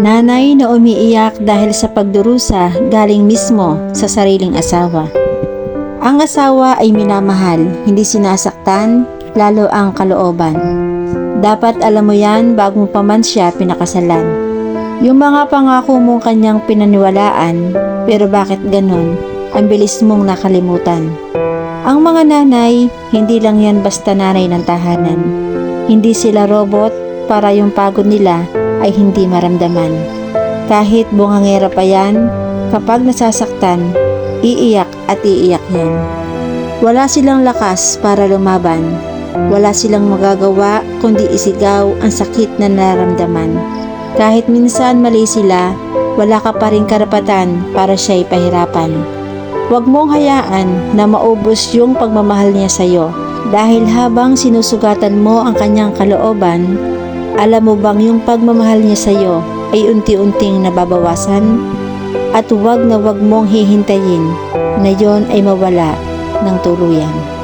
Nanay na umiiyak dahil sa pagdurusa galing mismo sa sariling asawa. Ang asawa ay minamahal, hindi sinasaktan, lalo ang kalooban. Dapat alam mo yan bago mo pa man siya pinakasalan. Yung mga pangako mong kanyang pinaniwalaan, pero bakit ganon? Ang bilis mong nakalimutan. Ang mga nanay, hindi lang yan basta nanay ng tahanan. Hindi sila robot para yung pagod nila ay hindi maramdaman. Kahit bungangera pa yan, kapag nasasaktan, iiyak at iiyak yan. Wala silang lakas para lumaban. Wala silang magagawa kundi isigaw ang sakit na nararamdaman. Kahit minsan mali sila, wala ka pa rin karapatan para siya'y pahirapan. Huwag mong hayaan na maubos yung pagmamahal niya sa'yo dahil habang sinusugatan mo ang kanyang kalooban, alam mo bang yung pagmamahal niya sa'yo ay unti-unting nababawasan? At huwag na huwag mong hihintayin na yon ay mawala ng tuluyan.